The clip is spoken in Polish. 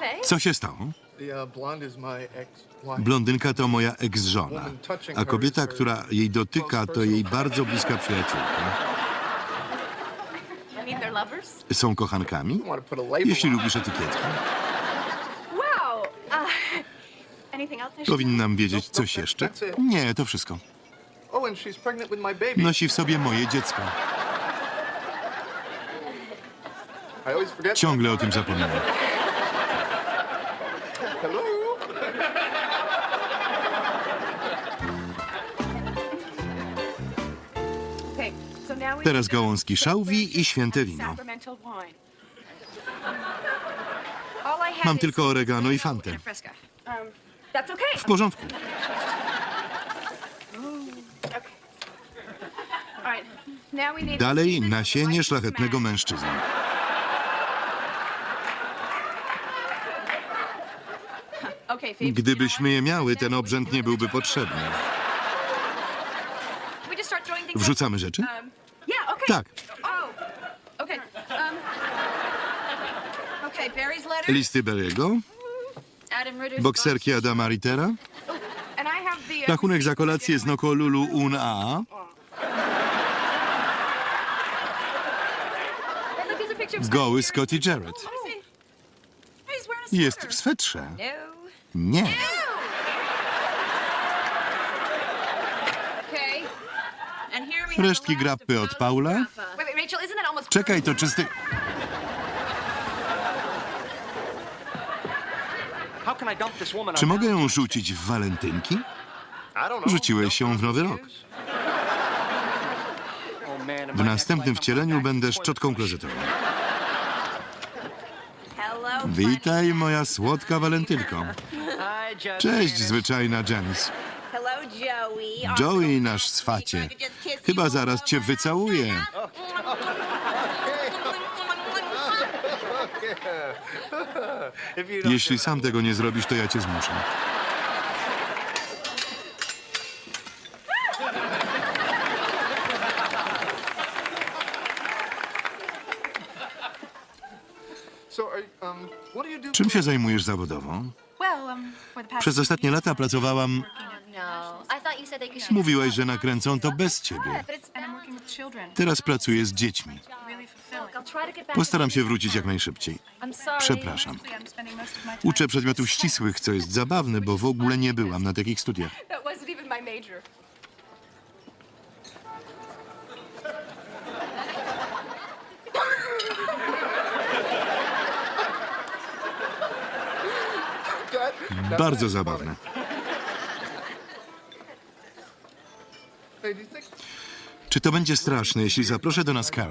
They? Co się stało? Uh. Blondynka to moja ex-żona, a kobieta, która jej dotyka, to jej bardzo bliska przyjaciółka. Są kochankami? Jeśli lubisz etykietki. Wow. Uh, anything else I should Powinnam wiedzieć coś jeszcze? Nie, to wszystko. Oh, and she's pregnant with my baby. Nosi w sobie moje dziecko. I always forget. Ciągle o tym zapominam. Hello. Teraz gałązki szałwi i święte wino. Mam tylko oregano i fantę. Um. W porządku. Dalej nasienie szlachetnego mężczyzny. Gdybyśmy je miały, ten obrzęd nie byłby potrzebny. Wrzucamy rzeczy? Tak. Oh. Um, okay, Barry's letter. Listy Ritter's bokserki. Adama Rittera, uh, rachunek za kolację z Nokolulu Un A, And look, there's a picture of goły Scotty Jarrett. Jest w swetrze. No. Nie. Resztki grappy od Paula. Czekaj, to czysty... Czy mogę ją rzucić w walentynki? Rzuciłeś ją w nowy rok. W następnym wcieleniu będę szczotką klozetową. Witaj, moja słodka walentynko. Cześć, zwyczajna Janice. Hello, Joey. Joey, nasz swacie. Chyba zaraz cię wycałuję. If you don't Jeśli sam tego nie zrobisz, to ja cię zmuszę. Um? Czym się zajmujesz zawodowo? Um, Przez ostatnie lata pracowałam... No, I thought you said they could Mówiłaś, że nakręcą to bez ciebie. But it's and I'm working with children. Teraz pracuję z dziećmi. Really fulfilling. I'll try to get back. Postaram się wrócić jak najszybciej. I'm sorry. Przepraszam. I'm spending most of my time. Uczę przedmiotów ścisłych, co jest zabawne, bo w ogóle nie byłam na takich studiach. That wasn't even my major. Bardzo zabawne. Czy to będzie straszne, jeśli zaproszę do nas Carol?